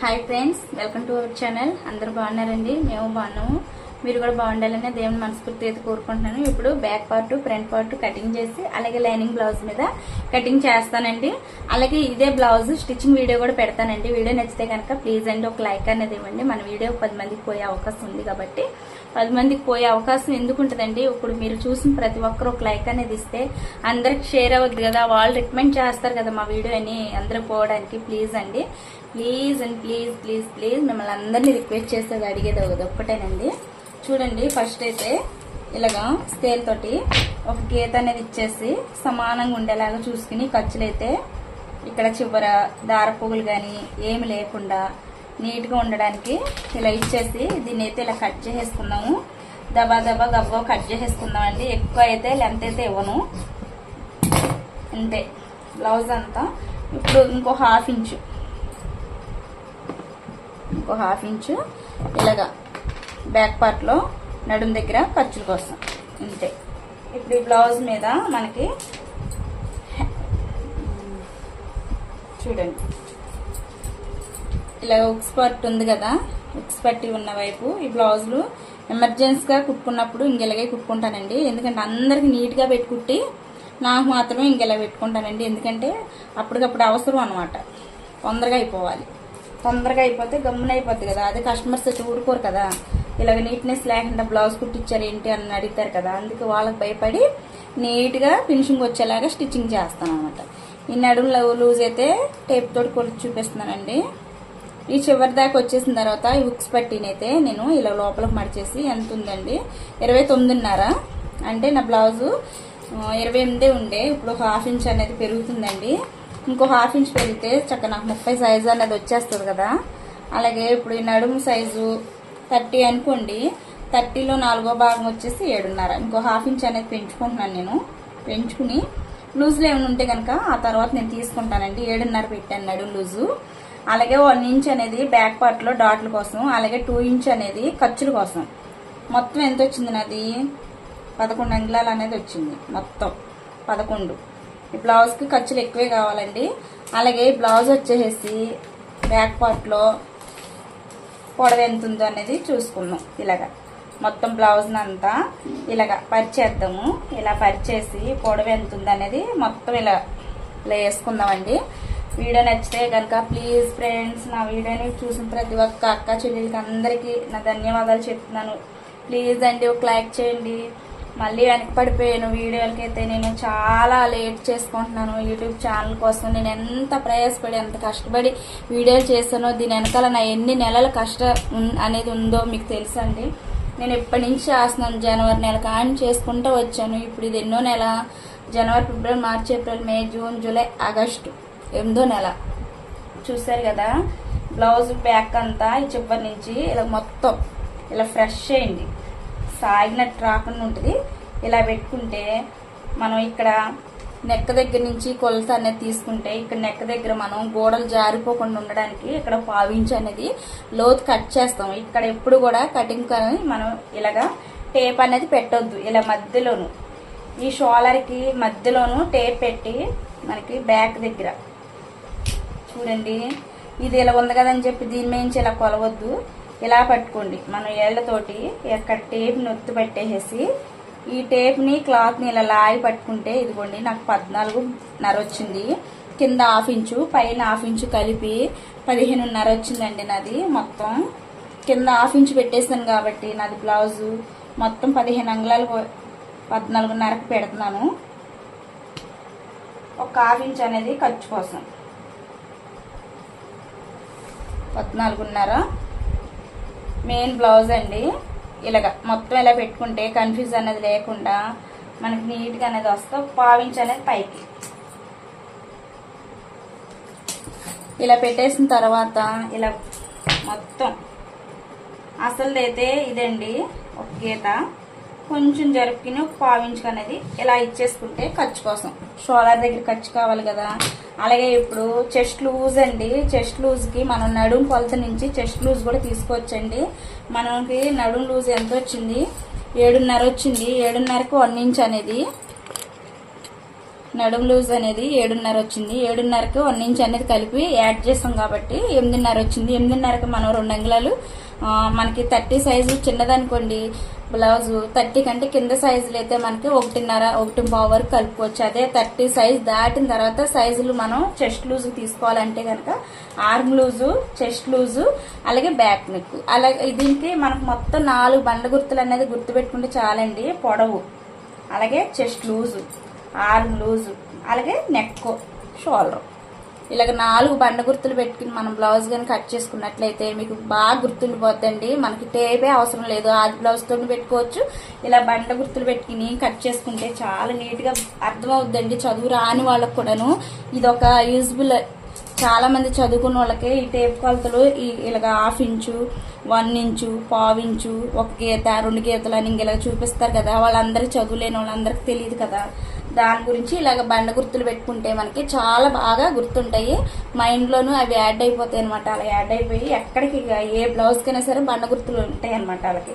Hi friends welcome to our channel అందరూ బాగున్నారండి? మేము బాగున్నాము. మీరు కూడా బాగుండాలని దేవుని మనస్ఫూర్తి అయితే కోరుకుంటున్నాను. ఇప్పుడు back part front part cutting చేసి అలాగే లైనింగ్ బ్లౌజ్ మీద కటింగ్ చేస్తానండి. అలాగే ఇదే బ్లౌజ్ స్టిచ్చింగ్ వీడియో కూడా పెడతానండి. వీడియో నచ్చితే కనుక ప్లీజ్ అండి ఒక లైక్ అనేది ఇవ్వండి. మన వీడియో పది మందికి పోయే అవకాశం ఉంది కాబట్టి. పది మందికి పోయే అవకాశం ఎందుకు ఉంటుందండి? ఇప్పుడు మీరు చూసిన ప్రతి ఒక్కరు ఒక లైక్ అనేది ఇస్తే అందరికి షేర్ అవ్వద్దు కదా. వాళ్ళు రికమెండ్ చేస్తారు కదా మా వీడియోని అందరూ పోవడానికి ప్లీజ్ అండి. Please and please please please మిమ్మల్ని అందరినీ రిక్వెస్ట్ చేసేది అడిగేది ఒకటి ఒక్కటేనండి. చూడండి ఫస్ట్ అయితే ఇలాగా స్కేల్ తోటి ఒక గీత అనేది ఇచ్చేసి సమానంగా ఉండేలాగా చూసుకుని ఖర్చులైతే ఇక్కడ చివర దార పువ్వులు కానీ ఏమి లేకుండా నీట్గా ఉండడానికి ఇలా ఇచ్చేసి దీన్ని అయితే ఇలా కట్ చేసేసుకుందాము. దబా దబా గబ్బా కట్ చేసేసుకుందాం అండి ఎక్కువ అయితే లెంత్ అయితే ఇవ్వను. అంతే. బ్లౌజ్ అంతా. ఇప్పుడు ఇంకో హాఫ్ ఇంచు ఇంకో హాఫ్ ఇంచు ఇలాగా బ్యాక్ పార్ట్లో నడుం దగ్గర ఖర్చుల కోసం. అంతే ఇప్పుడు ఈ బ్లౌజ్ మీద మనకి చూడండి. ఇలా ఉక్స్ పట్టు ఉంది కదా ఉక్స్ పట్టి ఉన్న వైపు ఈ బ్లౌజులు ఎమర్జెన్సీగా కుట్టుకున్నప్పుడు ఇంకెలాగే కుట్టుకుంటానండి. ఎందుకంటే అందరికి నీట్గా పెట్టుకుంటే నాకు మాత్రమే ఇంకెలా పెట్టుకుంటానండి. ఎందుకంటే అప్పటికప్పుడు అవసరం అనమాట తొందరగా అయిపోవాలి. తొందరగా అయిపోతే గమ్మున అయిపోద్ది కదా. అదే కస్టమర్స్ వచ్చి ఊరుకోరు కదా. ఇలాగ నీట్నెస్ లేకుండా బ్లౌజ్ కుట్టించారు ఏంటి అని అడుగుతారు కదా. అందుకే వాళ్ళకి భయపడి నీట్గా ఫినిషింగ్ వచ్చేలాగా స్టిచ్చింగ్ చేస్తాను అనమాట ఈ నడుము లూజ్ అయితే టేప్ తోటి కొట్టి చూపిస్తున్నానండి. ఈ చివరి దాకా వచ్చేసిన తర్వాత ఈ ఉక్స్ పట్టినైతే నేను ఇలా లోపలికి మడిచేసి ఎంత ఉందండి? ఇరవై తొమ్మిదిన్నర. అంటే నా బ్లౌజు ఇరవై ఎనిమిదే ఉండే. ఇప్పుడు హాఫ్ ఇంచ్ అనేది పెరుగుతుందండి. ఇంకో హాఫ్ ఇంచ్ పెరిగితే చక్క నాకు ముప్పై సైజు అనేది వచ్చేస్తుంది కదా. అలాగే ఇప్పుడు ఈ నడుము సైజు థర్టీ అనుకోండి థర్టీలో నాలుగో భాగం వచ్చేసి ఏడున్నర. ఇంకో హాఫ్ ఇంచ్ అనేది పెంచుకుంటున్నాను నేను పెంచుకుని లూజులు ఏమైనా ఉంటే కనుక ఆ తర్వాత నేను తీసుకుంటానండి. ఏడున్నర పెట్టాను నడుము లూజు. అలాగే వన్ ఇంచ్ అనేది బ్యాక్ పార్ట్లో డాట్ల కోసం అలాగే టూ ఇంచ్ అనేది ఖర్చుల కోసం. మొత్తం ఎంత వచ్చింది నాది? పదకొండు అంగుళాలు అనేది వచ్చింది మొత్తం. పదకొండు. బ్లౌజ్కి ఖర్చులు ఎక్కువే కావాలండి. అలాగే బ్లౌజ్ వచ్చేసి బ్యాక్ పార్ట్లో పొడవ ఎంత ఉందో అనేది చూసుకుందాం. ఇలాగా. మొత్తం బ్లౌజ్ని అంతా ఇలాగా పరిచేద్దాము. ఇలా పరిచేసి పొడవ ఎంత ఉందనేది అనేది మొత్తం ఇలా ఇలా వేసుకుందామండి. వీడియో నచ్చితే కనుక ప్లీజ్ ఫ్రెండ్స్ నా వీడియోని చూసిన ప్రతి ఒక్క అక్క చెల్లెలకి అందరికీ నా ధన్యవాదాలు చెప్తున్నాను. ప్లీజ్ అండి ఒక లైక్ చేయండి. మళ్ళీ వెనక్కి పడిపోయాను వీడియోలకి అయితే నేను చాలా లేట్ చేసుకుంటున్నాను. యూట్యూబ్ ఛానల్ కోసం నేను ఎంత ప్రయాసపడి ఎంత కష్టపడి వీడియోలు చేశానో దీని వెనకాల నా ఎన్ని నెలల కష్ట అనేది ఉందో మీకు తెలుసండి. నేను ఎప్పటి నుంచి చేస్తున్నాను. జనవరి నెల కానీ చేసుకుంటూ వచ్చాను. ఇప్పుడు ఇది ఎన్నో నెల? జనవరి ఫిబ్రవరి మార్చి ఏప్రిల్ మే జూన్ జూలై ఆగస్టు ఎనిమిదో నెల. చూశారు కదా? బ్లౌజ్ బ్యాక్ అంతా ఈ చివరి నుంచి ఇలా మొత్తం ఇలా ఫ్రెష్ చేయండి సాగినట్టు రాకుండా ఉంటుంది. ఇలా పెట్టుకుంటే మనం ఇక్కడ నెక్క దగ్గర నుంచి కొలత అనేది తీసుకుంటే ఇక్కడ నెక్క దగ్గర మనం గోడలు జారిపోకుండా ఉండడానికి ఇక్కడ పావించి అనేది లోతు కట్ చేస్తాం. ఇక్కడ ఎప్పుడు కూడా కటింగ్ కానీ మనం ఇలాగా టేప్ అనేది పెట్టొద్దు. ఇలా మధ్యలోను ఈ షోలర్కి మధ్యలోను టేప్ పెట్టి మనకి బ్యాక్ దగ్గర. చూడండి ఇది ఇలా ఉంది కదని చెప్పి దీని మీద ఇలా కొలవద్దు. ఇలా పట్టుకోండి. మనం ఏళ్ళతోటి ఎక్కడ టేప్ని ఒత్తి పట్టేసేసి ఈ టేప్ని క్లాత్ని ఇలా లాగి పట్టుకుంటే ఇదిగోండి నాకు పద్నాలుగున్నర వచ్చింది. కింద హాఫ్ ఇంచు పైన హాఫ్ ఇంచు కలిపి పదిహేనున్నర వచ్చిందండి నాది మొత్తం. కింద హాఫ్ ఇంచు పెట్టేసాను కాబట్టి నాది బ్లౌజు మొత్తం పదిహేను అంగుళాలు పద్నాలుగున్నరకు పెడుతున్నాను. ఒక హాఫ్ ఇంచ్ అనేది ఖర్చు కోసం. పద్నాలుగున్నర. మెయిన్ బ్లౌజ్ అండి. ఇలాగ మొత్తం ఇలా పెట్టుకుంటే కన్ఫ్యూజ్ అనేది లేకుండా మనకి నీట్గా అనేది వస్తా పావించి అనేది పైకి. ఇలా పెట్టేసిన తర్వాత ఇలా మొత్తం. అసలు అయితే ఇదండి ఒక గీత. కొంచెం జరుపుకుని ఒక పావించు అనేది ఇలా ఇచ్చేసుకుంటే ఖర్చు కోసం. షోలర్ దగ్గర ఖర్చు కావాలి కదా. అలాగే ఇప్పుడు చెస్ట్ లూజ్ అండి. చెస్ట్ లూజ్కి మనం నడుం కొలత నుంచి చెస్ట్ లూజ్ కూడా తీసుకోవచ్చండి. మనకి నడుం లూజ్ ఎంత వచ్చింది? ఏడున్నర వచ్చింది. ఏడున్నరకు వన్ ఇంచ్ అనేది. నడుం లూజ్ అనేది ఏడున్నర వచ్చింది. ఏడున్నరకు వన్ ఇంచ్ అనేది కలిపి యాడ్ చేస్తాం కాబట్టి ఎనిమిదిన్నర వచ్చింది. ఎనిమిదిన్నరకు మనం రెండు అంగుళాలు మనకి థర్టీ సైజు చిన్నదనుకోండి బ్లౌజ్ థర్టీ కంటే కింద సైజులు అయితే మనకి ఒకటిన్నర ఒకటి పావు వరకు కలుపుకోవచ్చు అదే థర్టీ సైజ్ దాటిన తర్వాత సైజులు మనం చెస్ట్ లూజ్ తీసుకోవాలంటే కనుక ఆర్మ్ లూజు చెస్ట్ లూజు అలాగే బ్యాక్ నెక్ అలాగే దీనికి మనకు మొత్తం నాలుగు బండ గుర్తులు అనేది గుర్తుపెట్టుకుంటే చాలండి పొడవు. అలాగే చెస్ట్ లూజు ఆర్మ్ లూజు అలాగే నెక్ షోల్డర్ ఇలాగ నాలుగు బండ గుర్తులు పెట్టుకుని మనం బ్లౌజ్ కానీ కట్ చేసుకున్నట్లయితే మీకు బాగా గుర్తుండిపోద్దండి. మనకి టేపే అవసరం లేదు. ఆది బ్లౌజ్తో పెట్టుకోవచ్చు. ఇలా బండ గుర్తులు పెట్టుకుని కట్ చేసుకుంటే చాలా నీట్గా అర్థమవుద్దండి చదువు రాని వాళ్ళకు కూడాను. ఇది ఒక యూజ్బుల్ చాలా మంది చదువుకున్న వాళ్ళకి ఈ టేప్ కొలతలు ఈ ఇలాగ హాఫ్ ఇంచు వన్ ఇంచు పావు ఇంచు ఒక గీత రెండు గీతలు అని ఇలా చూపిస్తారు కదా. వాళ్ళందరికీ చదువులేని వాళ్ళందరికీ తెలియదు కదా. దాని గురించి ఇలాగ బండ గుర్తులు పెట్టుకుంటే మనకి చాలా బాగా గుర్తుంటాయి. మైండ్లోనూ అవి యాడ్ అయిపోతాయి అనమాట అలా యాడ్ అయిపోయి ఎక్కడికి ఏ బ్లౌజ్కైనా సరే బండ గుర్తులు ఉంటాయి అనమాట వాళ్ళకి.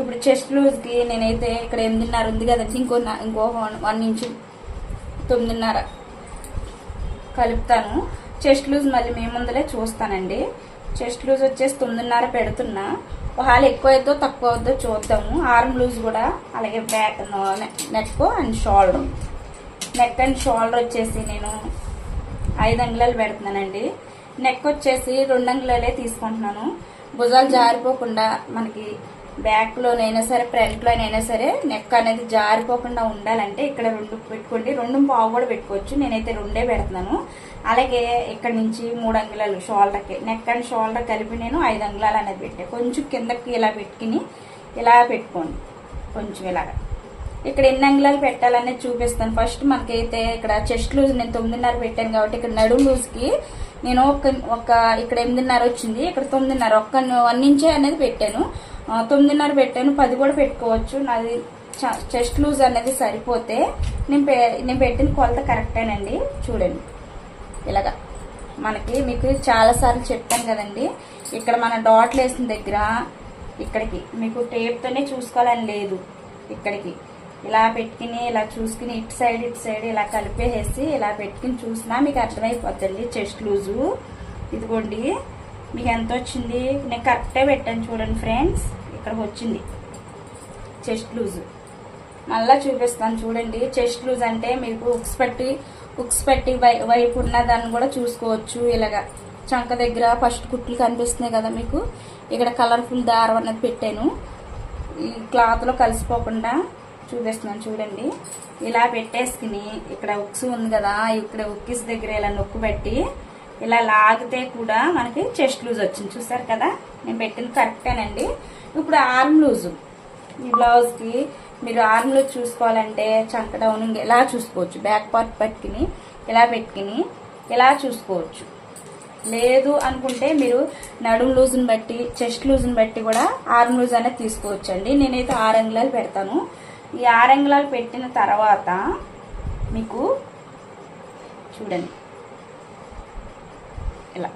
ఇప్పుడు చెస్ట్ లూజ్కి నేనైతే ఇక్కడ ఎనిమిదిన్నర ఉంది కదండి ఇంకో ఇంకో వన్ ఇంచు తొమ్మిదిన్నర కలుపుతాను. చెస్ట్ లూజ్ మళ్ళీ మీ ముందలే చూస్తానండి. చెస్ట్ లూజ్ వచ్చేసి తొమ్మిదిన్నర పెడుతున్నా. ఒకవేళ ఎక్కువ అవుతుందో తక్కువ అవుతుందో చూద్దాము. ఆర్మ్ లూజ్ కూడా అలాగే back neck and shoulder. Neck and shoulder వచ్చేసి నేను ఐదు అంగుళాలు పెడుతున్నానండి. నెక్ వచ్చేసి రెండు అంగుళాలే తీసుకుంటున్నాను. భుజాలు జారిపోకుండా మనకి బ్యాక్లోనైనా సరే ఫ్రంట్లోనైనా సరే నెక్ అనేది జారిపోకుండా ఉండాలంటే ఇక్కడ రెండు పెట్టుకోండి. రెండు పావు కూడా పెట్టుకోవచ్చు. నేనైతే రెండే పెడుతున్నాను. అలాగే ఇక్కడ నుంచి మూడు అంగుళాలు షోల్డర్కి నెక్ అండ్ షోల్డర్ కలిపి నేను ఐదు అంగుళాలు అనేది పెట్టాను కొంచెం కిందకి ఇలా పెట్టుకుని ఇలా పెట్టుకోండి. కొంచెం ఇలాగా. ఇక్కడ ఎన్ని అంగుళాలు పెట్టాలనేది చూపిస్తాను. ఫస్ట్ మనకైతే ఇక్కడ చెస్ట్ లూజ్ నేను తొమ్మిదిన్నర పెట్టాను కాబట్టి ఇక్కడ నడుము లూజ్కి నేను ఒక ఒక ఇక్కడ ఎనిమిదిన్నర వచ్చింది ఇక్కడ తొమ్మిదిన్నర ఒక్క వన్ ఇంచే అనేది పెట్టాను. తొమ్మిదిన్నర పెట్టాను పది కూడా పెట్టుకోవచ్చు. నాది చెస్ట్ లూజ్ అనేది సరిపోతే నేను పె- నేను పెట్టిన కొలత కరెక్టేనండి. చూడండి. ఇలాగా మనకి మీకు చాలాసార్లు చెప్పాను కదండి. ఇక్కడ మన డాట్లు వేసిన దగ్గర ఇక్కడికి మీకు టేప్తోనే చూసుకోవాలని లేదు. ఇక్కడికి. ఇలా పెట్టుకుని ఇలా చూసుకుని ఇటు సైడ్ ఇటు సైడ్ ఇలా కలిపేసేసి ఇలా పెట్టుకుని చూసినా మీకు అర్థమైపోతుంది చెస్ట్ లూజు. ఇదిగోండి మీకు ఎంత వచ్చింది? నేను కరెక్టే పెట్టాను చూడండి ఫ్రెండ్స్. ఇక్కడికి వచ్చింది చెస్ట్ లూజు. మళ్ళీ చూపిస్తాను చూడండి. చెస్ట్ లూజ్ అంటే మీకు ఉక్స్ పెట్టి ఉక్స్ పెట్టి వై- వైపు ఉన్న దాన్ని కూడా చూసుకోవచ్చు. ఇలాగా చంక దగ్గర ఫస్ట్ కుట్లు కనిపిస్తున్నాయి కదా మీకు. ఇక్కడ కలర్ఫుల్ దారం అనేది పెట్టాను. ఈ క్లాత్లో కలిసిపోకుండా చూపిస్తున్నాను చూడండి. ఇలా పెట్టేసుకుని ఇక్కడ ఉక్స్ ఉంది కదా ఇక్కడ ఉక్కిస్ దగ్గర ఇలా నొక్కు పెట్టి ఇలా లాగితే కూడా మనకి చెస్ట్ లూజ్ వచ్చింది. చూసారు కదా? నేను పెట్టింది కరెక్టేనండి. ఇప్పుడు ఆర్మ్ లూజు. ఈ బ్లౌజ్కి మీరు ఆర్మ్ లూజ్ చూసుకోవాలంటే చంక డౌన్ ఇలా చూసుకోవచ్చు? బ్యాక్ పార్ట్ పట్టుకుని ఇలా పెట్టుకుని ఇలా చూసుకోవచ్చు. లేదు అనుకుంటే మీరు నడుము లూజ్ని బట్టి చెస్ట్ లూజ్ని బట్టి కూడా ఆర్మ్ లూజ్ అనేది తీసుకోవచ్చండి. నేనైతే ఆరు అంగుళాలు పెడతాను. ఈ ఆరు పెట్టిన తర్వాత మీకు చూడండి. ఇలా.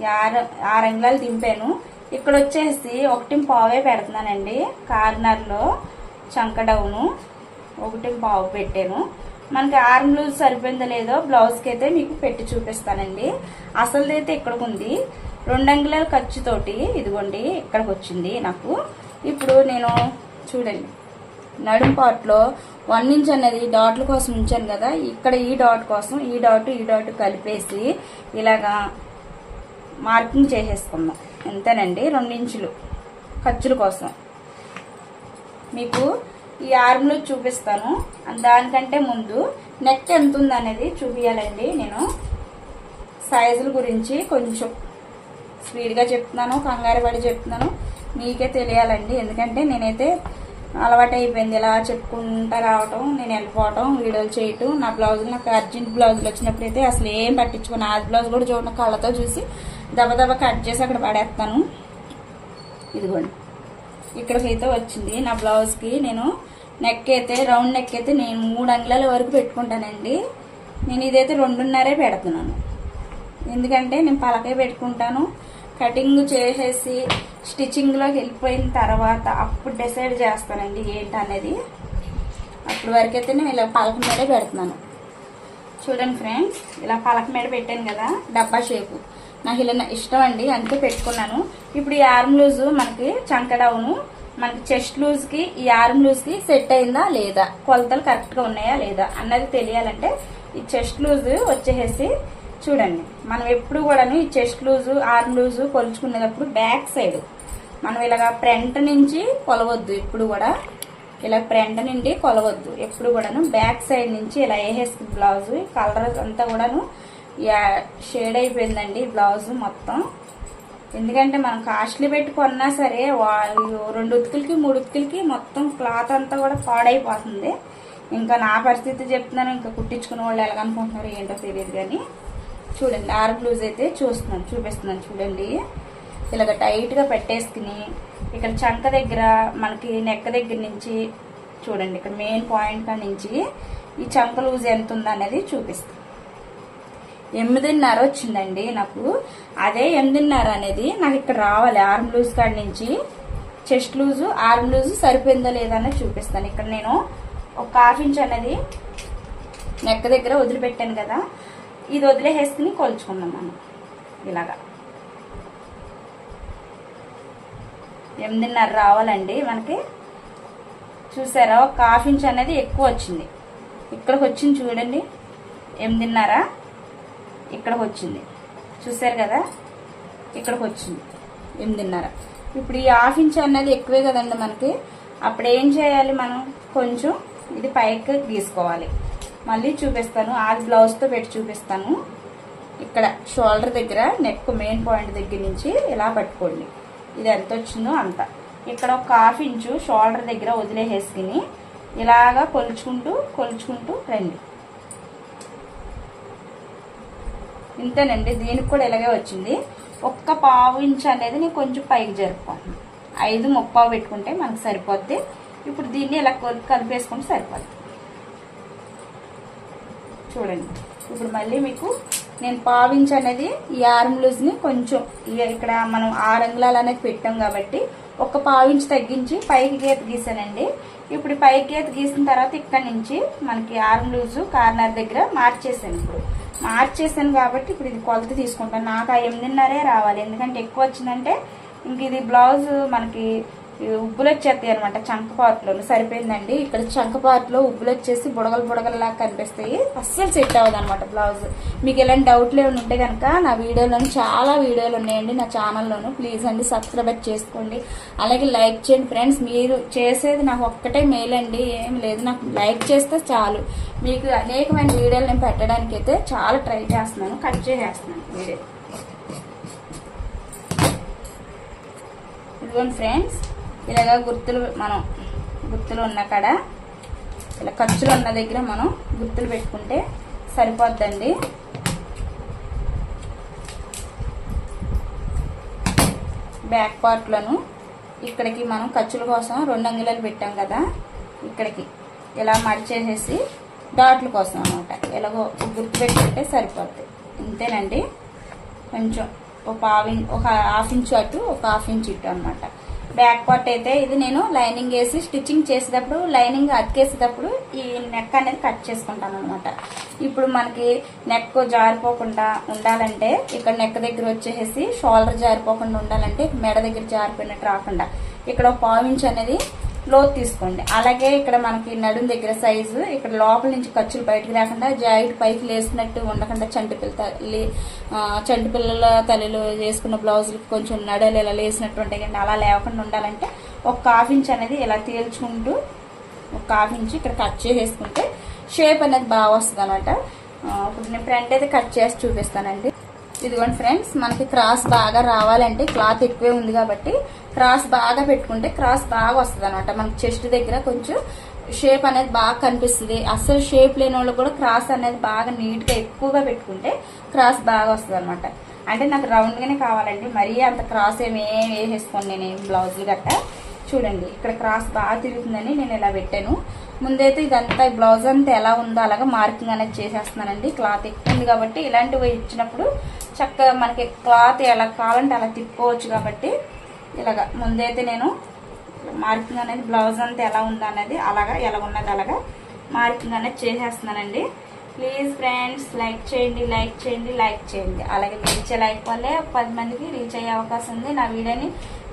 ఈ ఆరు దింపాను. ఇక్కడ వచ్చేసి ఒకటి పావే పెడుతున్నానండి. కార్నర్లో చంక డౌను. ఒకటి పావు పెట్టాను. మనకి ఆర్మ్ లూజ్ సరిపోయిందో లేదో బ్లౌజ్కి అయితే మీకు పెట్టి చూపిస్తానండి. అసలు అయితే ఇక్కడికి ఉంది రెండు అంగుళాల ఖర్చుతోటి ఇదిగోండి ఇక్కడికి వచ్చింది నాకు. ఇప్పుడు నేను చూడండి. నడుం పార్ట్లో వన్ ఇంచ్ అనేది డాట్ల కోసం ఉంచాను కదా ఇక్కడ ఈ డాట్ కోసం ఈ డాట్ ఈ డాట్ కలిపేసి ఇలాగా మార్కింగ్ చేసేసుకుందాం. ఎంతేనండి? రెండించులు ఖర్చుల కోసం. మీకు ఈ ఆర్మ్లో చూపిస్తాను. దానికంటే ముందు నెక్ ఎంత ఉందనేది చూపించాలండి నేను సైజుల గురించి కొంచెం స్పీడ్గా చెప్తున్నాను కంగారు పడి చెప్తున్నాను. మీకే తెలియాలండి. ఎందుకంటే నేనైతే అలవాటు అయిపోయింది ఇలా చెప్పుకుంటా రావటం నేను వెళ్ళిపోవటం వీడియోలు చేయటం నా బ్లౌజులు నాకు అర్జెంట్ బ్లౌజులు వచ్చినప్పుడైతే అసలు ఏం పట్టించుకుని. ఆ బ్లౌజ్ కూడా చూడండి కళ్ళతో చూసి దెబ్బ దెబ్బ కట్ చేసి అక్కడ పడేస్తాను. ఇదిగోండి. ఇక్కడ అయితే వచ్చింది నా బ్లౌజ్కి. నేను నెక్ అయితే రౌండ్ నెక్ అయితే నేను మూడు అంగుళాల వరకు పెట్టుకుంటానండి. నేను ఇదైతే రెండున్నరే పెడుతున్నాను. ఎందుకంటే నేను పలకే పెట్టుకుంటాను. కటింగ్ చేసేసి స్టిచ్చింగ్లోకి వెళ్ళిపోయిన తర్వాత అప్పుడు డిసైడ్ చేస్తానండి ఏంటనేది. అప్పటి వరకు అయితే నేను ఇలా పలక మీద పెడుతున్నాను. చూడండి ఫ్రెండ్స్ ఇలా పలక మీద పెట్టాను కదా డబ్బా షేపు. నాకు ఇలా ఇష్టం అండి అందుకే పెట్టుకున్నాను. ఇప్పుడు ఈ ఆర్మ్ లూజ్ మనకి చంక డౌను మనకి చెస్ట్ లూజ్కి ఈ ఆర్మ్ లూజ్కి సెట్ అయిందా లేదా కొలతలు కరెక్ట్గా ఉన్నాయా లేదా అన్నది తెలియాలంటే ఈ చెస్ట్ లూజ్ వచ్చేసి చూడండి. మనం ఎప్పుడు కూడాను ఈ చెస్ట్ లూజు ఆర్మ్ లూజు కొలుచుకునేటప్పుడు బ్యాక్ సైడ్ మనం ఇలాగా ఫ్రంట్ నుంచి కొలవద్దు ఎప్పుడు కూడా. ఇలా ఫ్రంట్ నుండి కొలవద్దు ఎప్పుడు కూడాను. బ్యాక్ సైడ్ నుంచి ఇలా వేసేసి బ్లౌజ్ కలర్ అంతా కూడాను. షేడ్ అయిపోయిందండి బ్లౌజ్ మొత్తం. ఎందుకంటే మనం కాస్ట్లీ పెట్టి కొన్నా సరే వా- రెండు ఉతుకులకి మూడు ఉతుకులకి మొత్తం క్లాత్ అంతా కూడా పాడైపోతుంది. ఇంకా నా పరిస్థితి చెప్తున్నాను ఇంకా కుట్టించుకునే వాళ్ళు ఎలాగనుకుంటున్నారు ఏంటో తెలియదు కానీ. చూడండి ఆరు బ్లూజ్ అయితే చూస్తున్నాను చూపిస్తున్నాను చూడండి. ఇలాగ టైట్గా పెట్టేసుకుని ఇక్కడ చంక దగ్గర మనకి నెక్క దగ్గర నుంచి చూడండి ఇక్కడ మెయిన్ పాయింట్ కాడ నుంచి ఈ చంక లూజ్ ఎంత ఉందనేది చూపిస్తాను ఎనిమిదిన్నర వచ్చిందండి నాకు. అదే ఎనిమిదిన్నర అనేది నాకు ఇక్కడ రావాలి. ఆర్మ్ లూజ్ కాడ నుంచి చెస్ట్ లూజు ఆర్మ్ లూజు సరిపోయిందో లేదా అనేది చూపిస్తాను. ఇక్కడ నేను ఒక హాఫ్ ఇంచ్ అనేది నెక్క దగ్గర వదిలిపెట్టాను కదా. ఇది వదిలేసేసుకుని కొలుచుకుందాం మనం. ఇలాగా. ఎనిమిదిన్నర రావాలండి మనకి. చూసారా ఒక హాఫ్ ఇంచ్ అనేది ఎక్కువ వచ్చింది. ఇక్కడికి వచ్చింది చూడండి ఎనిమిదిన్నర ఇక్కడికి వచ్చింది. చూసారు కదా ఇక్కడికి వచ్చింది ఎనిమిదిన్నర. ఇప్పుడు ఈ హాఫ్ ఇంచ్ అన్నది ఎక్కువే కదండి మనకి. అప్పుడు ఏం చేయాలి మనం? కొంచెం ఇది పైకి తీసుకోవాలి. మళ్ళీ చూపిస్తాను ఆది బ్లౌజ్తో పెట్టి చూపిస్తాను. ఇక్కడ షోల్డర్ దగ్గర నెక్ మెయిన్ పాయింట్ దగ్గర నుంచి ఇలా పట్టుకోండి. ఇది ఎంత వచ్చిందో అంత. ఇక్కడ ఒక హాఫ్ ఇంచు షోల్డర్ దగ్గర వదిలేసేసుకుని ఇలాగా కొలుచుకుంటూ కొలుచుకుంటూ రండి. ఇంతేనండి దీనికి కూడా ఇలాగే వచ్చింది. ఒక్క పావు ఇంచు అనేది నేను కొంచెం పైకి జరుపుకోను ఐదు ముప్పావు పెట్టుకుంటే మనకు సరిపోద్ది. ఇప్పుడు దీన్ని ఇలా కలిపేసుకుంటే సరిపోద్ది. చూడండి. ఇప్పుడు మళ్ళీ మీకు నేను పావు ఇంచ్ అనేది ఈ ఆర్మ్ లూజ్ని కొంచెం ఇక్కడ మనం ఆరు అంగుళాలు అనేది పెట్టాం కాబట్టి ఒక పావు తగ్గించి పైకి గీత గీసానండి. ఇప్పుడు పైకి గీత గీసిన తర్వాత ఇక్కడ నుంచి మనకి ఆర్మ్ లూజు కార్నర్ దగ్గర మార్చేసాను ఇప్పుడు. మార్చేసాను కాబట్టి ఇప్పుడు ఇది కొలత తీసుకుంటాను. నాకు ఆ ఎనిమిదిన్నరే రావాలి. ఎందుకంటే ఎక్కువ వచ్చిందంటే ఇంక ఇది బ్లౌజ్ మనకి ఉబ్బులు వచ్చేస్తాయి అనమాట చంక పార్ట్లో సరిపోయిందండి. ఇక్కడ చంక పార్ట్లో ఉబ్బులు వచ్చేసి బుడగలు బుడగల్లాగా కనిపిస్తాయి. అస్సలు సెట్ అవ్వదు అనమాట బ్లౌజ్ మీకు ఎలాంటి డౌట్లు ఏమైనా ఉంటే కనుక నా వీడియోలోను చాలా వీడియోలు ఉన్నాయండి నా ఛానల్లోను ప్లీజ్ అండి సబ్స్క్రైబ్ చేసుకోండి. అలాగే లైక్ చేయండి ఫ్రెండ్స్ మీరు చేసేది నాకు ఒక్కటే మెయిల్ అండి. ఏం లేదు. నాకు లైక్ చేస్తే చాలు. మీకు అనేకమైన వీడియోలు నేను పెట్టడానికి అయితే చాలా ట్రై చేస్తున్నాను. కట్ చేసేస్తున్నాను వీడియో ఇదిగోండి ఫ్రెండ్స్ ఇలాగా గుర్తులు మనం గుర్తులు ఉన్న కాడ ఇలా ఖర్చులు ఉన్న దగ్గర మనం గుర్తులు పెట్టుకుంటే సరిపోద్దండి. బ్యాక్ పార్ట్లను ఇక్కడికి మనం ఖర్చుల కోసం రెండు అంగుళాలు పెట్టాం కదా ఇక్కడికి ఇలా మడిచేసేసి డాట్ల కోసం అనమాట ఎలాగో గుర్తు పెట్టుకుంటే సరిపోద్ది. ఇంతేనండి. కొంచెం ఒక పావి ఒక హాఫ్ ఇంచు అటు ఒక హాఫ్ ఇంచు ఇటు అనమాట బ్యాక్ పార్ట్ అయితే ఇది నేను లైనింగ్ వేసి స్టిచ్చింగ్ చేసేటప్పుడు లైనింగ్ అతికేసేటప్పుడు ఈ నెక్ అనేది కట్ చేసుకుంటాను అనమాట ఇప్పుడు మనకి నెక్ జారిపోకుండా ఉండాలంటే ఇక్కడ నెక్ దగ్గర వచ్చేసి షోల్డర్ జారిపోకుండా ఉండాలంటే మెడ దగ్గర జారిపోయినట్టు రాకుండా. ఇక్కడ ఒక పావు ఇంచ్ అనేది క్లోత్ తీసుకోండి. అలాగే ఇక్కడ మనకి నడుం దగ్గర సైజు ఇక్కడ లోపల నుంచి ఖర్చులు బయటకు రాకుండా జాయిట్ పైకి లేసినట్టు ఉండకుండా చంటి పిల్ల లే- చంటి పిల్లల తల్లిలో వేసుకున్న బ్లౌజులకు కొంచెం నడలు ఇలా లేసినట్టు ఉంటాయి కానీ అలా లేకుండా ఉండాలంటే ఒక హాఫ్ ఇంచ్ అనేది ఇలా తేల్చుకుంటూ ఒక హాఫ్ ఇంచ్ ఇక్కడ కట్ చేసేసుకుంటే షేప్ అనేది బాగా వస్తుంది అనమాట ఇప్పుడు నేను ఫ్రంట్ అయితే కట్ చేసి చూపిస్తానండి. ఇదిగోండి ఫ్రెండ్స్ మనకి క్రాస్ బాగా రావాలంటే క్లాత్ ఎక్కువే ఉంది కాబట్టి క్రాస్ బాగా పెట్టుకుంటే క్రాస్ బాగా వస్తుంది అనమాట మనకి చెస్ట్ దగ్గర కొంచెం షేప్ అనేది బాగా కనిపిస్తుంది. అస్సలు షేప్ లేని వాళ్ళు కూడా క్రాస్ అనేది బాగా నీట్గా ఎక్కువగా పెట్టుకుంటే క్రాస్ బాగా వస్తుంది అనమాట అంటే నాకు రౌండ్గానే కావాలండి. మరీ అంత క్రాస్ ఏమి వేసేసుకోండి నేను బ్లౌజులు గట్ట చూడండి ఇక్కడ క్రాస్ బాగా తిరుగుతుందని నేను ఇలా పెట్టాను. ముందైతే ఇదంతా బ్లౌజ్ అంతా ఎలా ఉందో అలాగా మార్కింగ్ అనేది చేసేస్తున్నానండి. క్లాత్ ఎక్కువ ఉంది కాబట్టి ఇలాంటివి ఇచ్చినప్పుడు చక్కగా మనకి క్లాత్ ఎలా కావాలంటే అలా తిప్పుకోవచ్చు కాబట్టి ఇలాగా ముందైతే నేను మార్కింగ్ అనేది బ్లౌజ్ అంతా ఎలా ఉందనేది అనేది అలాగా ఎలా ఉన్నది అలాగా మార్కింగ్ అనేది చేసేస్తున్నానండి. ప్లీజ్ ఫ్రెండ్స్ లైక్ చేయండి లైక్ చేయండి లైక్ చేయండి. అలాగే మీరు ఇచ్చే లైక్ వల్లే పది మందికి రీచ్ అయ్యే అవకాశం ఉంది. నా వీడియోని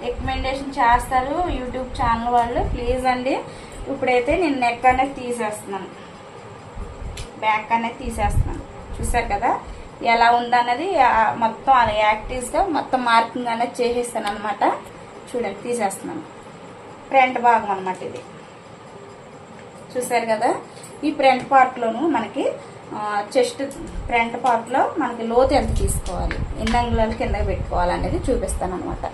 రికమెండేషన్ చేస్తారు యూట్యూబ్ ఛానల్ వాళ్ళు. ప్లీజ్ అండి. ఇప్పుడైతే నేను నెక్ అనేది తీసేస్తున్నాను. బ్యాక్ అనేది తీసేస్తున్నాను. చూసారు కదా? ఎలా ఉందన్నది మొత్తం అది యాక్టివ్స్గా మొత్తం మార్కింగ్ అనేది చేసేస్తాను అనమాట చూడండి తీసేస్తున్నాను. ఫ్రంట్ భాగం అనమాట ఇది. చూసారు కదా? ఈ ఫ్రంట్ పార్ట్లోను మనకి చెస్ట్ ఫ్రంట్ పార్ట్లో మనకి లోతు ఎంత తీసుకోవాలి ఎన్ని అంగుళాలు కింద పెట్టుకోవాలి అనేది చూపిస్తాను అనమాట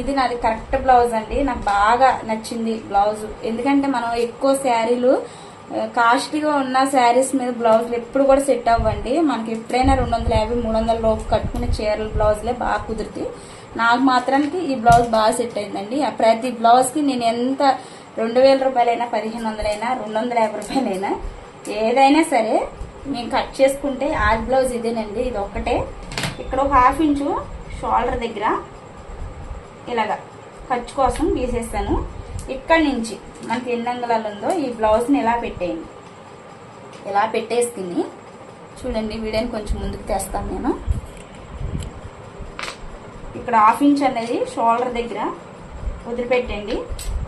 ఇది నాది కరెక్ట్ బ్లౌజ్ అండి. నాకు బాగా నచ్చింది బ్లౌజ్. ఎందుకంటే మనం ఎక్కువ శారీలు కాస్ట్లీగా ఉన్న శారీస్ మీద బ్లౌజులు ఎప్పుడు కూడా సెట్ అవ్వండి. మనకి ఎప్పుడైనా రెండు వందల యాభై మూడు వందల లోపు కట్టుకునే చీరల బ్లౌజ్లే బాగా కుదురుతాయి. నాకు మాత్రానికి ఈ బ్లౌజ్ బాగా సెట్ అయిందండి. ప్రతి బ్లౌజ్కి నేను ఎంత రెండు వేల రూపాయలైనా పదిహేను వందలైనా రెండు వందల యాభై రూపాయలైనా ఏదైనా సరే మేము కట్ చేసుకుంటే ఆ బ్లౌజ్ ఇదేనండి. ఇది ఒక్కటే. ఇక్కడ ఒక హాఫ్ ఇంచు షోల్డర్ దగ్గర ఇలాగా ఖర్చు కోసం గీసేస్తాను. ఇక్కడి నుంచి మనకి ఎన్ని అంగుళాలు ఉందో ఈ బ్లౌజ్ని ఇలా పెట్టేయండి? ఇలా పెట్టేసుకుని చూడండి వీడియోని కొంచెం ముందుకు తెస్తాను నేను. ఇక్కడ హాఫ్ ఇంచ్ అనేది షోల్డర్ దగ్గర వదిలిపెట్టండి.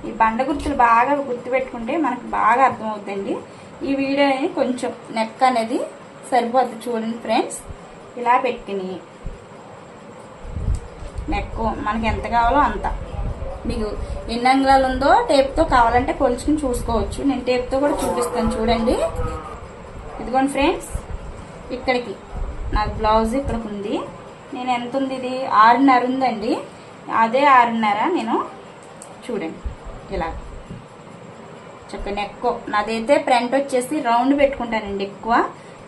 ఈ బండ గుర్తులు బాగా గుర్తుపెట్టుకుంటే మనకు బాగా అర్థమవుతుందండి ఈ వీడియోని కొంచెం నెక్ అనేది సరిపోద్ది చూడండి ఫ్రెండ్స్ ఇలా పెట్టుకుని నెక్ మనకి ఎంత కావాలో అంత. మీకు ఎన్ని అంగుళాలు ఉందో టేప్తో కావాలంటే కొలుచుకుని చూసుకోవచ్చు. నేను టేప్తో కూడా చూపిస్తాను చూడండి. ఇదిగోండి ఫ్రెండ్స్ ఇక్కడికి. నాకు బ్లౌజ్ ఇక్కడికి ఉంది. నేను ఎంత ఉంది ఇది? ఆరున్నర ఉందండి. అదే ఆరున్నర నేను చూడండి. ఇలా. చక్కని ఎక్కువ నాదైతే ఫ్రంట్ వచ్చేసి రౌండ్ పెట్టుకుంటానండి ఎక్కువ.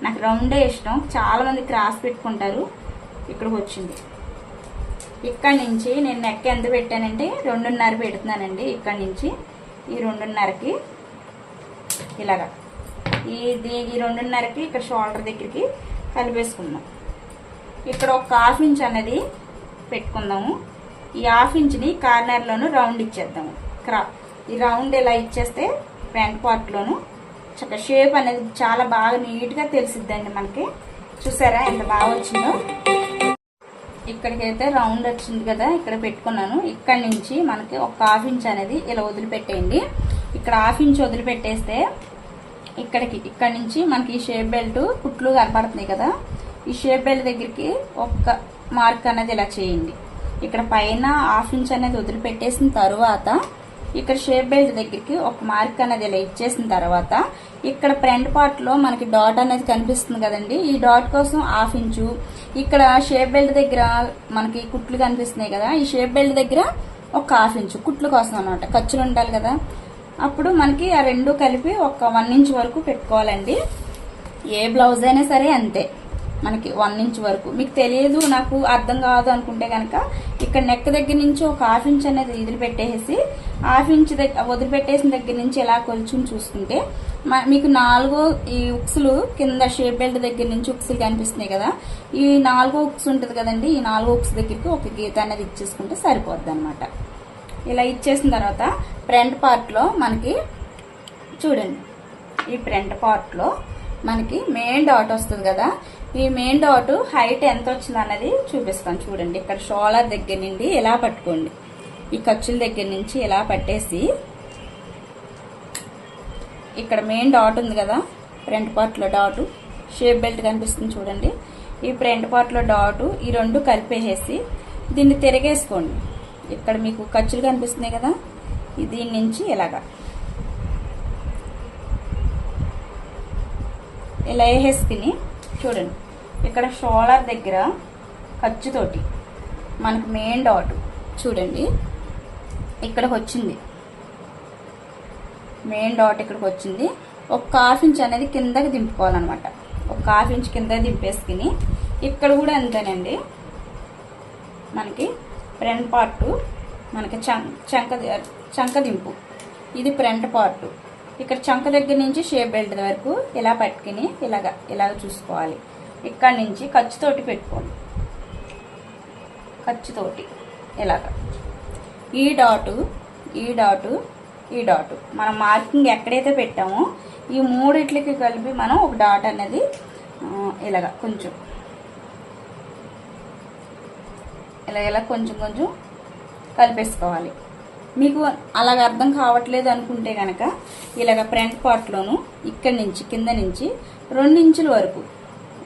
నాకు రౌండే ఇష్టం. చాలామంది క్రాస్ పెట్టుకుంటారు. ఇక్కడికి వచ్చింది. ఇక్కడ నుంచి నేను నెక్ ఎంత పెట్టానంటే రెండున్నర పెడుతున్నానండి ఇక్కడ నుంచి ఈ రెండున్నరకి. ఇలాగా. ఈ దీ- ఈ రెండున్నరకి ఇక్కడ షోల్డర్ దగ్గరికి కలిపేసుకుందాం. ఇక్కడ ఒక హాఫ్ ఇంచ్ అనేది పెట్టుకుందాము. ఈ హాఫ్ ఇంచ్ని కార్నర్లోను రౌండ్ ఇచ్చేద్దాము. క్రా ఈ రౌండ్ ఇలా ఇచ్చేస్తే ఫ్రంట్ పార్ట్లోను చక్క షేప్ అనేది చాలా బాగా నీట్గా తెలిసిద్దండి మనకి. చూసారా ఎంత బాగా వచ్చిందో? ఇక్కడికైతే రౌండ్ వచ్చింది కదా ఇక్కడ పెట్టుకున్నాను. ఇక్కడ నుంచి మనకి ఒక హాఫ్ ఇంచ్ అనేది ఇలా వదిలిపెట్టేయండి. ఇక్కడ హాఫ్ ఇంచ్ వదిలిపెట్టేస్తే ఇక్కడికి ఇక్కడ నుంచి మనకి ఈ షేప్ బెల్ట్ కుట్లు కనపడుతున్నాయి కదా. ఈ షేప్ బెల్ట్ దగ్గరికి ఒక్క మార్క్ అనేది ఇలా చేయండి. ఇక్కడ పైన హాఫ్ ఇంచ్ అనేది వదిలిపెట్టేసిన తర్వాత ఇక్కడ షేప్ బెల్ట్ దగ్గరికి ఒక మార్క్ అనేది ఇలా ఇచ్చేసిన తర్వాత ఇక్కడ ఫ్రంట్ పార్ట్లో మనకి డాట్ అనేది కనిపిస్తుంది కదండి. ఈ డాట్ కోసం హాఫ్ ఇంచు. ఇక్కడ షేప్ బెల్ట్ దగ్గర మనకి కుట్లు కనిపిస్తున్నాయి కదా ఈ షేప్ బెల్ట్ దగ్గర ఒక హాఫ్ ఇంచు కుట్లు కోసం అనమాట ఖర్చులు ఉండాలి కదా. అప్పుడు మనకి ఆ రెండు కలిపి ఒక వన్ ఇంచ్ వరకు పెట్టుకోవాలండి. ఏ బ్లౌజ్ అయినా సరే అంతే. మనకి వన్ ఇంచ్ వరకు. మీకు తెలియదు నాకు అర్థం కాదు అనుకుంటే కనుక ఇక్కడ నెక్ దగ్గర నుంచి ఒక హాఫ్ ఇంచ్ అనేది వదిలిపెట్టేసి హాఫ్ ఇంచ్ దగ్గర వదిలిపెట్టేసిన దగ్గర నుంచి ఎలా కొలుచుని చూసుకుంటే మ- మీకు నాలుగో ఈ ఉక్సులు కింద షేప్ బెల్ట్ దగ్గర నుంచి ఉక్సులు కనిపిస్తున్నాయి కదా ఈ నాలుగో ఉక్స్ ఉంటుంది కదండి ఈ నాలుగో ఉక్స్ దగ్గరికి ఒక గీత అనేది ఇచ్చేసుకుంటే సరిపోద్ది అనమాట ఇలా ఇచ్చేసిన తర్వాత ఫ్రంట్ పార్ట్లో మనకి చూడండి ఈ ఫ్రంట్ పార్ట్లో మనకి మెయిన్ డాట్ వస్తుంది కదా ఈ మెయిన్ డాట్ హైట్ ఎంత వచ్చింది అన్నది చూపిస్తాను. చూడండి ఇక్కడ షోలర్ దగ్గర నుండి ఎలా పట్టుకోండి. ఈ ఖర్చుల దగ్గర నుంచి ఎలా పట్టేసి ఇక్కడ మెయిన్ డాట్ ఉంది కదా ఫ్రంట్ పార్ట్లో డాట్ షేప్ బెల్ట్ కనిపిస్తుంది చూడండి. ఈ ఫ్రంట్ పార్ట్లో డాటు ఈ రెండు కలిపేసేసి దీన్ని తిరగేసుకోండి. ఇక్కడ మీకు ఖర్చులు కనిపిస్తున్నాయి కదా దీని నుంచి ఇలాగా. ఇలా వేసేసుకుని చూడండి. ఇక్కడ షోలర్ దగ్గర ఖర్చుతోటి మనకు మెయిన్ డాట్ చూడండి ఇక్కడికి వచ్చింది. మెయిన్ డాట్ ఇక్కడికి వచ్చింది. ఒక హాఫ్ ఇంచ్ అనేది కిందకి దింపుకోవాలన్నమాట. ఒక హాఫ్ ఇంచ్ కింద దింపేసుకుని ఇక్కడ కూడా అంతేనండి. మనకి ఫ్రంట్ పార్ట్ మనకి చం- చంక చంక దింపు. ఇది ఫ్రంట్ పార్ట్ ఇక్కడ చంక దగ్గర నుంచి షేప్ బెల్ట్ వరకు ఇలా పట్టుకుని ఇలాగ ఇలాగ చూసుకోవాలి. ఇక్కడ నుంచి ఖర్చుతోటి పెట్టుకోండి. ఖర్చుతోటి. ఇలాగ ఈ డాటు ఈ డాటు ఈ డాటు. మనం మార్కింగ్ ఎక్కడైతే పెట్టామో ఈ మూడిట్లకి కలిపి మనం ఒక డాట్ అనేది ఇలాగ కొంచెం. ఇలా ఇలా కొంచెం కొంచెం కలిపేసుకోవాలి. మీకు అలాగ అర్థం కావట్లేదు అనుకుంటే కనుక ఇలాగ ఫ్రంట్ పార్ట్లోను ఇక్కడి నుంచి కింద నుంచి రెండించుల వరకు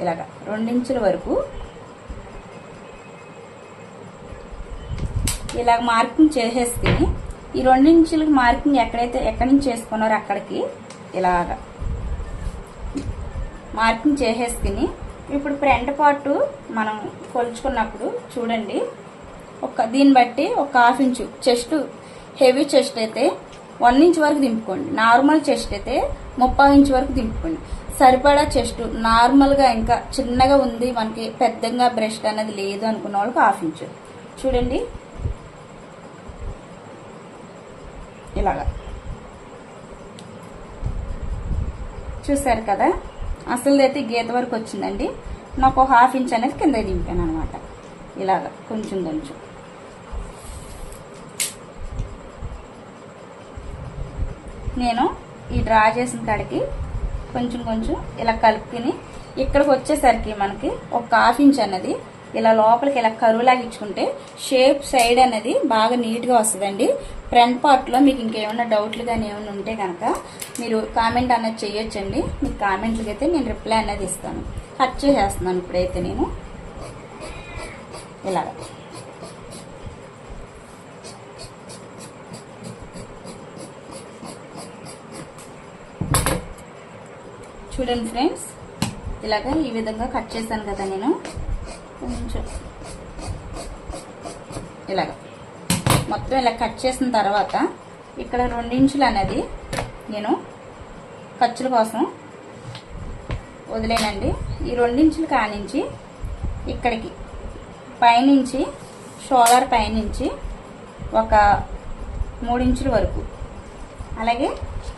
ఇలాగ రెండించుల వరకు ఇలాగ మార్కింగ్ చేసేసుకుని ఈ రెండించులకి మార్కింగ్ ఎక్కడైతే ఎక్కడి నుంచి చేసుకున్నారో అక్కడికి ఇలాగ మార్కింగ్ చేసేసుకుని ఇప్పుడు ఫ్రంట్ పార్ట్ మనం కొలుచుకున్నప్పుడు చూడండి ఒక దీన్ని బట్టి ఒక half inch chest heavy chest అయితే వన్ ఇంచ్ వరకు దింపుకోండి. నార్మల్ చెస్ట్ అయితే ముప్పై ఇంచ్ వరకు దింపుకోండి. సరిపడా చెస్ట్ నార్మల్గా ఇంకా చిన్నగా ఉంది మనకి పెద్దగా బ్రెస్ట్ అనేది లేదు అనుకున్న వాళ్ళకి హాఫ్ ఇంచు. చూడండి. ఇలాగా. చూసారు కదా? అసలు అయితే గీత వరకు వచ్చిందండి. నాకు ఒక హాఫ్ ఇంచ్ అనేది కింద దింపాను అనమాట ఇలాగ కొంచెం కొంచెం. నేను డ్రా చేసిన కాడికి కొంచెం కొంచెం ఇలా కలుపుకుని ఇక్కడికి వచ్చేసరికి మనకి ఒక హాఫ్ ఇంచ్ అన్నది. ఇలా లోపలికి ఇలా కరువులాగా ఇచ్చుకుంటే షేప్ సైడ్ అనేది బాగా నీట్గా వస్తుందండి. ఫ్రంట్ పార్ట్లో మీకు ఇంకేమైనా డౌట్లు కానీ ఏమైనా ఉంటే కనుక మీరు కామెంట్ అనేది చేయొచ్చండి మీకు కామెంట్లకి అయితే నేను రిప్లై అనేది ఇస్తాను. కట్ చేసేస్తున్నాను ఇప్పుడైతే నేను. ఇలాగ. చూడండి ఫ్రెండ్స్. ఇలాగ ఈ విధంగా కట్ చేశాను కదా నేను. కొంచెం ఇలాగ. మొత్తం ఇలా కట్ చేసిన తర్వాత ఇక్కడ రెండించులు అనేది నేను ఖర్చుల కోసం వదిలేనండి. ఈ రెండించులు కానించి ఇక్కడికి పైనుంచి షోలర్ పైనుంచి ఒక మూడించుల వరకు. అలాగే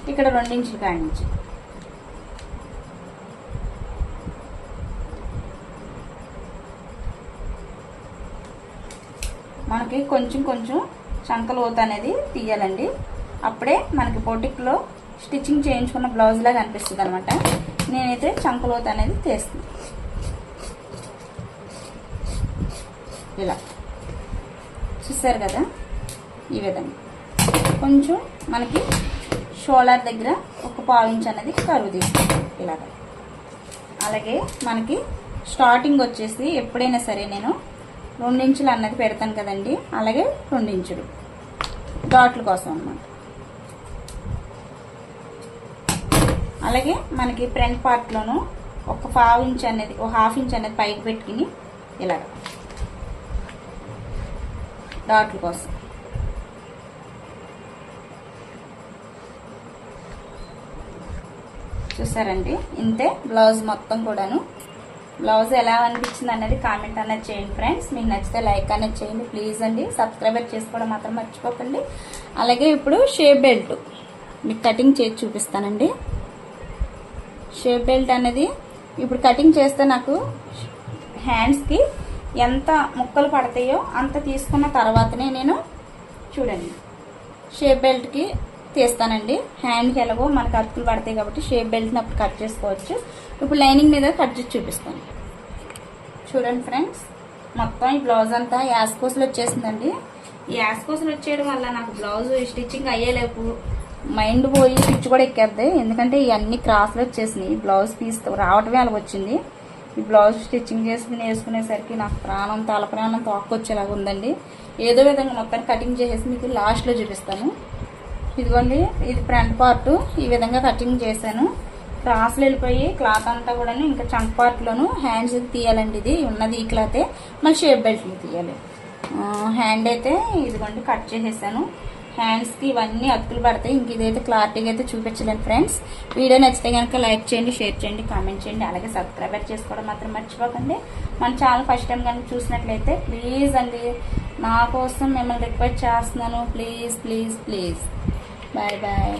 ఇక్కడ రెండించులు కానించి. మనకి కొంచెం కొంచెం చంకలోత అనేది తీయాలండి. అప్పుడే మనకి పొటిక్లో స్టిచ్చింగ్ చేయించుకున్న బ్లౌజ్లాగా కనిపిస్తుంది అనిపిస్తుంది అనమాట నేనైతే చంకలోత అనేది తీస్తాను ఇలా. చూసారు కదా? ఈ విధంగా. కొంచెం మనకి షోల్డర్ దగ్గర ఒక పావించ్ అనేది కరువు తీస్తుంది ఇలాగ. అలాగే మనకి స్టార్టింగ్ వచ్చేసి ఎప్పుడైనా సరే నేను రెండించులు అన్నది పెడతాను కదండి. అలాగే రెండించులు. డాట్ల కోసం అన్నమాట. అలాగే మనకి ఫ్రంట్ పార్ట్లోను ఒక పావు ఇంచ్ అనేది ఒక హాఫ్ ఇంచ్ అనేది పైకి పెట్టుకుని ఇలాగ. డాట్ల కోసం. చూసారండి? ఇంతే బ్లౌజ్ మొత్తం కూడాను. బ్లౌజ్ ఎలా అనిపించింది అనేది కామెంట్ అనేది చేయండి ఫ్రెండ్స్. మీకు నచ్చితే లైక్ అనేది చేయండి ప్లీజ్ అండి. సబ్స్క్రైబర్ చేసుకోవడం మాత్రం మర్చిపోకండి. అలాగే ఇప్పుడు షేప్ బెల్ట్. మీకు కటింగ్ చేసి చూపిస్తానండి. షేప్ బెల్ట్ అనేది ఇప్పుడు కటింగ్ చేస్తే నాకు హ్యాండ్స్కి ఎంత ముక్కలు పడతాయో అంత తీసుకున్న తర్వాతనే నేను చూడండి. షేప్ బెల్ట్కి తీస్తానండి. హ్యాండ్కి ఎలాగో మనకు అతుకులు పడతాయి కాబట్టి షేప్ బెల్ట్ని అప్పుడు కట్ చేసుకోవచ్చు. ఇప్పుడు లైనింగ్ మీద కట్ చేసి చూపిస్తాను. చూడండి ఫ్రెండ్స్ మొత్తం ఈ బ్లౌజ్ అంతా యాస్కోస్లు వచ్చేసిందండి. ఈ యాస్కోస్లు వచ్చేయడం వల్ల నాకు బ్లౌజ్ స్టిచ్చింగ్ అయ్యేలేపు మైండ్ పోయి స్టిచ్ కూడా ఎక్కేద్ది. ఎందుకంటే ఇవన్నీ క్రాస్లు వచ్చేసినాయి. బ్లౌజ్ పీస్ రావటమే అలా వచ్చింది. ఈ బ్లౌజ్ స్టిచ్చింగ్ చేసుకుని వేసుకునేసరికి నాకు ప్రాణం తల ప్రాణం తోక్కొచ్చేలాగా ఉందండి. ఏదో విధంగా మొత్తం కటింగ్ చేసేసి మీకు లాస్ట్లో చూపిస్తాను. ఇదిగోండి ఇది ఫ్రంట్ పార్ట్ ఈ విధంగా కటింగ్ చేశాను. క్రాస్లు వెళ్ళిపోయి క్లాత్ అంతా కూడా ఇంకా చంక్ పార్ట్లోను హ్యాండ్స్ తీయాలండి ఇది. ఉన్నది ఈ క్లాతే మళ్ళీ షేప్ బెల్ట్లు తీయాలి. హ్యాండ్ అయితే ఇదిగోండి కట్ చేసేసాను. హ్యాండ్స్కి ఇవన్నీ అతుకులు పడతాయి. ఇంక ఇదైతే క్లారిటీగా అయితే చూపించలేను ఫ్రెండ్స్ వీడియో నచ్చితే కనుక లైక్ చేయండి షేర్ చేయండి కామెంట్ చేయండి. అలాగే సబ్స్క్రైబర్ చేసుకోవడం మాత్రం మర్చిపోకండి. మన ఛానల్ ఫస్ట్ టైం కనుక చూసినట్లయితే ప్లీజ్ అండి నా కోసం మిమ్మల్ని రిక్వెస్ట్ చేస్తున్నాను. Please please please bye bye